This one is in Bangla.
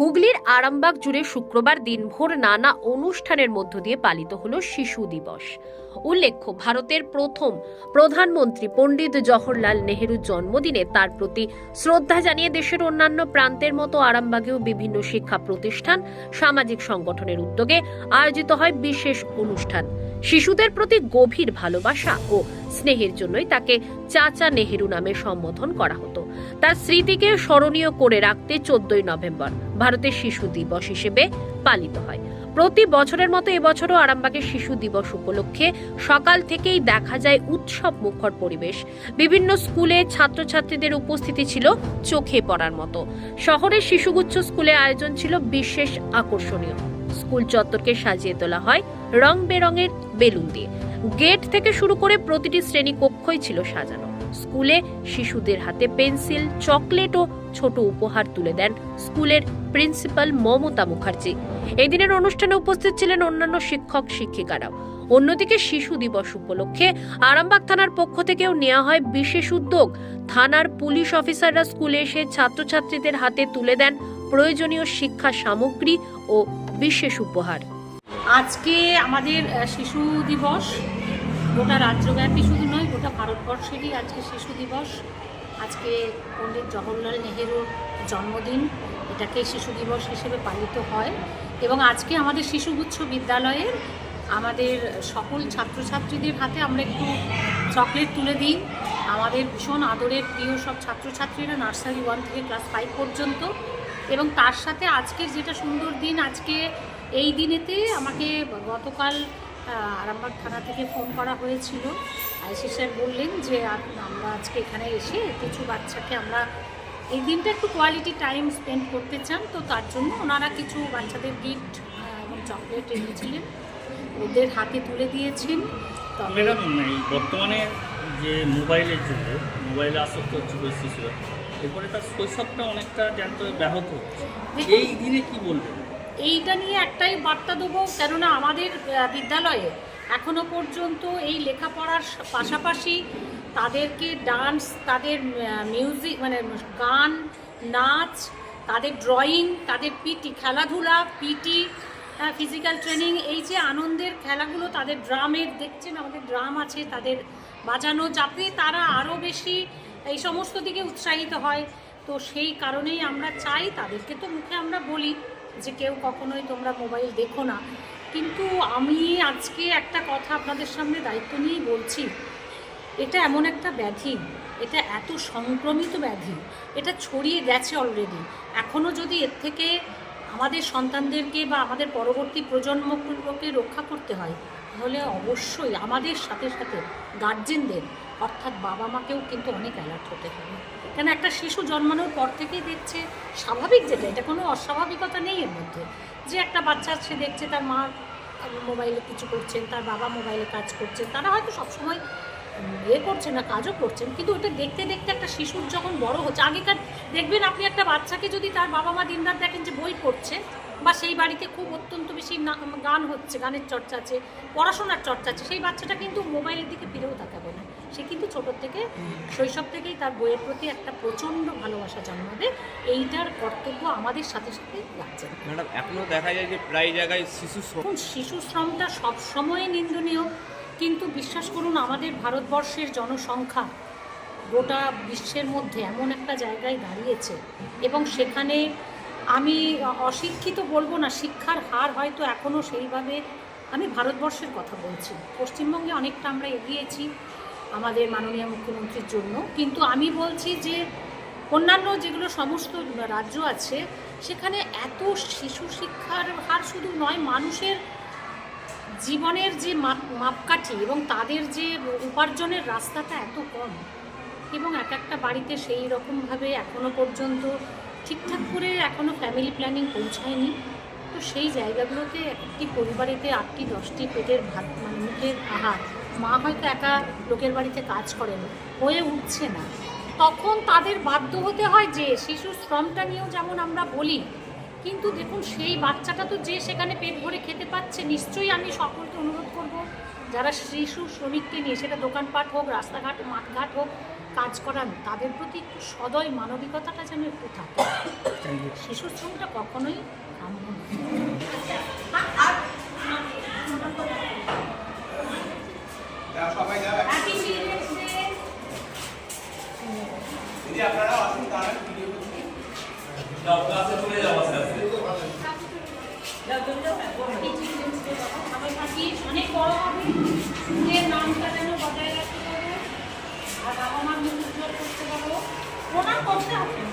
হুগলির আরামবাগ জুড়ে শুক্রবার দিনভর নানা অনুষ্ঠানের মধ্য দিয়ে পালিত হল শিশু দিবস। উল্লেখ্য, ভারতের প্রথম প্রধানমন্ত্রী পণ্ডিত জওহরলাল নেহেরুর জন্মদিনে তার প্রতি শ্রদ্ধা জানিয়ে দেশের অন্যান্য প্রান্তের মতো আরামবাগেও বিভিন্ন শিক্ষা প্রতিষ্ঠান, সামাজিক সংগঠনের উদ্যোগে আয়োজিত হয় বিশেষ অনুষ্ঠান। শিশুদের প্রতি গভীর ভালোবাসা ও স্নেহের জন্যই তাকে চাচা নেহেরু নামে সম্বোধন করা হতো। তার স্মৃতিকে স্মরণীয় করে রাখতে চোদ্দই নভেম্বর ভারতের শিশু দিবস হিসেবে পালিত হয়। প্রতি বছরের মতো এবছরও আরামবাগের শিশু দিবস উপলক্ষে সকাল থেকেই দেখা যায় উৎসব মুখর পরিবেশ। বিভিন্ন স্কুলে ছাত্রছাত্রীদের উপস্থিতি ছিল চোখে পড়ার মতো। শহরের শিশুগুচ্ছ স্কুলে আয়োজন ছিল বিশেষ আকর্ষণীয়। স্কুল চত্বরকে সাজিয়ে তোলা হয় রং বেরঙের বেলুন দিয়ে। গেট থেকে শুরু করে প্রতিটি শ্রেণি কক্ষই ছিল সাজানো। স্কুলে শিশুদের হাতে পেন্সিল, চকলেট ও ছোট উপহার তুলে দেন স্কুলের প্রিন্সিপাল মমতা মুখার্জি। এই দিনের অনুষ্ঠানে উপস্থিত ছিলেন অন্যান্য শিক্ষক, শিক্ষিকারাও। অন্যদিকে শিশু দিবস উপলক্ষে আরামবাগ থানার পক্ষ থেকেও নেওয়া হয় বিশেষ উদ্যোগ। থানার পুলিশ অফিসাররা স্কুলে এসে ছাত্রছাত্রীদের হাতে তুলে দেন প্রয়োজনীয় শিক্ষা সামগ্রী ও বিশেষ উপহার। আজকে আমাদের শিশু দিবস। গোটা রাজ্যব্যাপী শুধু গোটা ভারতবর্ষেরই আজকে শিশু দিবস। আজকে পণ্ডিত জওহরলাল নেহেরুর জন্মদিন। এটাকে শিশু দিবস হিসেবে পালিত হয় এবং আজকে আমাদের শিশুগুচ্ছ বিদ্যালয়ের আমাদের সকল ছাত্রছাত্রীদের হাতে আমরা একটু চকলেট তুলে দিই। আমাদের ভীষণ আদরের প্রিয় সব ছাত্রছাত্রীরা নার্সারি ওয়ান থেকে ক্লাস ফাইভ পর্যন্ত এবং তার সাথে আজকের যেটা সুন্দর দিন, আজকে এই দিনেতে আমাকে গতকাল আরামবাগ থানা থেকে ফোন করা হয়েছিল। আইসি স্যার বললেন যে আমরা আজকে এখানে এসে কিছু বাচ্চাকে আমরা এই দিনটা একটু কোয়ালিটি টাইম স্পেন্ড করতে চান তো তার জন্য ওনারা কিছু বাচ্চাদের গিফট এবং চকলেট এনেছিলেন। ওদের হাতে তুলে দিয়েছেন। ম্যাডাম বর্তমানে যে মোবাইলের যুগ মোবাইলে আসক্ত হচ্ছে শিশুরা এরপরে তার শৈশবটা অনেকটা জ্যান্ত ব্যাহত হচ্ছে। এই দিনে কি বলবেন? এইটা নিয়ে একটাই বার্তা দেবো কেননা আমাদের বিদ্যালয়ে এখনও পর্যন্ত এই লেখাপড়ার পাশাপাশি তাদেরকে ডান্স, তাদের মিউজিক মানে গান, নাচ, তাদের ড্রয়িং, তাদের পিটি, খেলাধুলা, পিটি হ্যাঁ ফিজিক্যাল ট্রেনিং, এই যে আনন্দের খেলাগুলো তাদের ড্রামের, দেখছেন আমাদের ড্রাম আছে, তাদের বাজানো, যাতে তারা আরও বেশি এই সমস্ত দিকে উৎসাহিত হয়। তো সেই কারণেই আমরা চাই, তাদেরকে তো মুখে আমরা বলি যে কেউ কখনোই তোমরা মোবাইল দেখো না। কিন্তু আমি আজকে একটা কথা আপনাদের সামনে দায়িত্ব নিয়েই বলছি। এটা এমন একটা ব্যাধি, এটা এত সংক্রমিত ব্যাধি, এটা ছড়িয়ে গেছে অলরেডি এখনও যদি এর থেকে আমাদের সন্তানদেরকে বা আমাদের পরবর্তী প্রজন্মগুলোকে রক্ষা করতে হয়, তাহলে অবশ্যই আমাদের সাথে সাথে গার্জেনদের অর্থাৎ বাবা মাকেও কিন্তু অনেক অ্যালার্ট হতে হবে। কেন একটা শিশু জন্মানোর পর থেকেই দেখছে, স্বাভাবিক যেটা, এটা কোনো অস্বাভাবিকতা নেই এর মধ্যে। যে একটা বাচ্চা সে দেখছে তার মা মোবাইলে কিছু করছেন, তার বাবা মোবাইলে কাজ করছেন, তারা হয়তো সবসময় এ করছেন না, কাজও করছেন, কিন্তু ওটা দেখতে দেখতে একটা শিশুর যখন বড় হচ্ছে, আগেকার দেখবেন আপনি একটা বাচ্চাকে যদি তার বাবা মা দিনরাত দেখেন যে বই পড়ছে বা সেই বাড়িতে খুব অত্যন্ত বেশি গান হচ্ছে, গানের চর্চা আছে, পড়াশোনার চর্চা আছে, সেই বাচ্চাটা কিন্তু মোবাইলের দিকে ফিরেও তাকাবে না। সে কিন্তু ছোটোর থেকে শৈশব থেকেই তার বইয়ের প্রতি একটা প্রচণ্ড ভালোবাসা জন্মাবে এইটার কর্তব্য আমাদের সাথে সাথে লাগছে। ম্যাডাম এখনও দেখা যায় যে প্রায় জায়গায় শিশু শ্রম শিশু শ্রমটা সবসময় নিন্দনীয়। কিন্তু বিশ্বাস করুন আমাদের ভারতবর্ষের জনসংখ্যা গোটা বিশ্বের মধ্যে এমন একটা জায়গায় দাঁড়িয়েছে। এবং সেখানে আমি অশিক্ষিত বলব না শিক্ষার হার হয়তো এখনও সেইভাবে আমি ভারতবর্ষের কথা বলছি। পশ্চিমবঙ্গে অনেকটা আমরা এগিয়েছি। আমাদের মাননীয় মুখ্যমন্ত্রীর জন্য। কিন্তু আমি বলছি যে অন্যান্য যেগুলো সমস্ত রাজ্য আছে, সেখানে এত শিশু শিক্ষার হার শুধু নয়, মানুষের জীবনের যে মাপ- মাপকাঠি এবং তাদের যে উপার্জনের রাস্তাটা এত কম এবং এক একটা বাড়িতে সেই রকমভাবে এখনও পর্যন্ত ঠিকঠাক করে এখনও ফ্যামিলি প্ল্যানিং পৌঁছায়নি। তো সেই জায়গাগুলোতে একটি পরিবারেতে আটটি দশটি পেটের ভাত মানে মুখের আহার মা হয়তো একা লোকের বাড়িতে কাজ করেন হয়ে উঠছে না। তখন তাদের বাধ্য হতে হয় যে শিশু শ্রমটা নিয়েও যেমন আমরা বলি কিন্তু দেখুন সেই বাচ্চাটা তো যে সেখানে পেট ভরে খেতে পাচ্ছে নিশ্চয়ই আমি সকলকে অনুরোধ করব যারা শিশু শ্রমিককে নিয়ে সেটা দোকানপাট হোক রাস্তাঘাট মাঠঘাট হোক কাজ করান তাদের প্রতি একটু সদয় মানবিকতাটা যেন একটু থাকে। শিশু শ্রমটা কখনোই কাম্য সবাই থাকি অনেক বড় হবে। স্কুলের নামটা যেন বজায় রাখতে আর বাবা মার মুখ উজ্জ্বল করতে পারব প্রণাম করতে হবে।